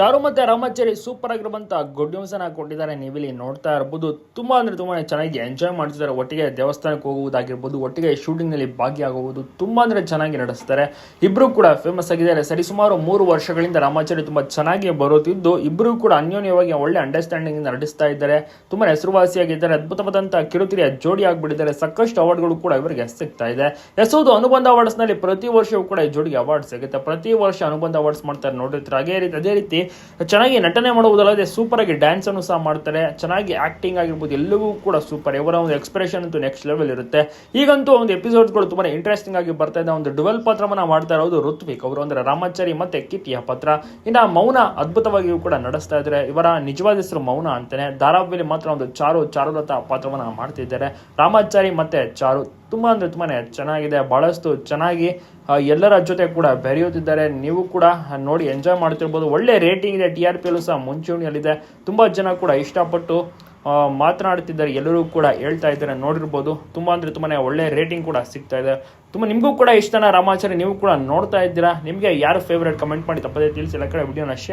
ಚಾರು ಮತ್ತು ರಾಮಾಚಾರಿ ಸೂಪರ್ ಆಗಿರುವಂಥ good news ಅನ್ನ ಕೊಟ್ಟಿದ್ದಾರೆ. ನೀವಿಲ್ಲಿ ನೋಡ್ತಾ ಇರ್ಬೋದು. ತುಂಬ ಅಂದರೆ ತುಂಬಾ ಚೆನ್ನಾಗಿ ಎಂಜಾಯ್ ಮಾಡ್ತಿದ್ದಾರೆ. ಒಟ್ಟಿಗೆ ದೇವಸ್ಥಾನಕ್ಕೆ ಹೋಗುವುದಾಗಿರ್ಬೋದು, ಒಟ್ಟಿಗೆ ಶೂಟಿಂಗ್ನಲ್ಲಿ ಭಾಗಿಯಾಗುವುದು ತುಂಬ ಅಂದರೆ ಚೆನ್ನಾಗಿ ನಡೆಸ್ತಾರೆ. ಇಬ್ರು ಕೂಡ ಫೇಮಸ್ ಆಗಿದ್ದಾರೆ. ಸರಿಸುಮಾರು ಮೂರು ವರ್ಷಗಳಿಂದ ರಾಮಾಚಾರಿ ತುಂಬಾ ಚೆನ್ನಾಗಿ ಬರುತ್ತಿದ್ದು, ಇಬ್ರು ಕೂಡ ಅನ್ಯೋನ್ಯವಾಗಿ ಒಳ್ಳೆ ಅಂಡರ್ಸ್ಟ್ಯಾಂಡಿಂಗ್ ನಡೆಸ್ತಾ ಇದ್ದಾರೆ. ತುಂಬಾ ಹೆಸರುವಾಸಿಯಾಗಿದ್ದಾರೆ. ಅದ್ಭುತವಾದಂತಹ ಕಿರುತಿರಿಯ ಜೋಡಿ ಆಗಿಬಿಟ್ಟಿದ್ದಾರೆ. ಸಾಕಷ್ಟು ಅವಾರ್ಡ್ಗಳು ಕೂಡ ಇವರಿಗೆ ಸಿಗ್ತಾ ಇದೆ. ಎಸ್ ಅನುಬಂಧ ಅವಾರ್ಡ್ಸ್ನಲ್ಲಿ ಪ್ರತಿ ವರ್ಷವೂ ಕೂಡ ಈ ಜೋಡಿಗೆ ಅವಾರ್ಡ್ ಸಿಗುತ್ತೆ. ಪ್ರತಿ ವರ್ಷ ಅನುಬಂಧ ಅವಾರ್ಡ್ಸ್ ಮಾಡ್ತಾರೆ ನೋಡಿರ್ತಾರೆ. ಅದೇ ರೀತಿ ಅದೇ ರೀತಿ ಚೆನ್ನಾಗಿ ನಟನೆ ಆಗಿ ಡ್ಯಾನ್ಸ್ ಅನ್ನು ಸಹ ಮಾಡ್ತಾರೆ ಚೆನ್ನಾಗಿ ಆಕ್ಟಿಂಗ್ ಆಗಿರ್ಬೋದು, ಎಲ್ಲವೂ ಕೂಡ ಸೂಪರ್ ಇವರ ಒಂದು ಎಕ್ಸ್ಪ್ರೆಷನ್ ಅಂತೂ ನೆಕ್ಸ್ಟ್ ಲೆವೆಲ್ ಇರುತ್ತೆ. ಈಗಂತೂ ಒಂದು ಎಪಿಸೋಡ್ಗಳು ತುಂಬಾ ಇಂಟ್ರೆಸ್ಟಿಂಗ್ ಆಗಿ ಬರ್ತಾ ಇದೆ. ಒಂದು ಡುವೆಲ್ ಪಾತ್ರವನ್ನು ಮಾಡ್ತಾ ಇರೋದು ಋತ್ವಿಕ್ ಅವರು. ಅಂದರೆ ರಾಮಾಚಾರಿ ಮತ್ತೆ ಕಿತ್ತಿಯ ಪಾತ್ರ. ಇನ್ನು ಮೌನ ಅದ್ಭುತವಾಗಿಯೂ ಕೂಡ ನಡೆಸ್ತಾ ಇದ್ದಾರೆ. ಇವರ ನಿಜವಾದ ಹೆಸರು ಮೌನ ಅಂತಾನೆ. ಧಾರಾವಾಹಿಯಲ್ಲಿ ಮಾತ್ರ ಒಂದು ಚಾರು ಚಾರುಲತಾ ಪಾತ್ರವನ್ನು ಮಾಡ್ತಿದ್ದಾರೆ. ರಾಮಾಚಾರಿ ಮತ್ತೆ ಚಾರು ತುಂಬಾ ಅಂದರೆ ತುಂಬಾ ಚೆನ್ನಾಗಿದೆ ಭಾಳಷ್ಟು ಚೆನ್ನಾಗಿ ಎಲ್ಲರ ಜೊತೆ ಕೂಡ ಬೆರೆಯುತ್ತಿದ್ದಾರೆ. ನೀವು ಕೂಡ ನೋಡಿ ಎಂಜಾಯ್ ಮಾಡ್ತಿರ್ಬೋದು ಒಳ್ಳೆ ರೇಟಿಂಗ್ ಇದೆ. ಟಿ ಆರ್ ಪಿ ಸಹ ಮುಂಚೂಣಿಯಲ್ಲಿದೆ. ತುಂಬ ಜನ ಕೂಡ ಇಷ್ಟಪಟ್ಟು ಮಾತನಾಡ್ತಿದ್ದಾರೆ ಎಲ್ಲರೂ ಕೂಡ ಹೇಳ್ತಾ ಇದ್ದಾರೆ. ನೋಡಿರ್ಬೋದು. ತುಂಬ ಅಂದರೆ ತುಂಬಾ ಒಳ್ಳೆ ರೇಟಿಂಗ್ ಕೂಡ ಸಿಗ್ತಾ ಇದೆ. ತುಂಬ ನಿಮಗೂ ಕೂಡ ಇಷ್ಟನ ರಾಮಾಚಾರಿ ನೀವು ಕೂಡ ನೋಡ್ತಾ ಇದ್ದೀರಾ? ನಿಮಗೆ ಯಾರು ಫೇವ್ರೇಟ್ ಕಮೆಂಟ್ ಮಾಡಿ. ತಪ್ಪದೇ ತಿಳಿಸಿ. ಎಲ್ಲ ಕಡೆ ವಿಡಿಯೋನ ಶೇರ್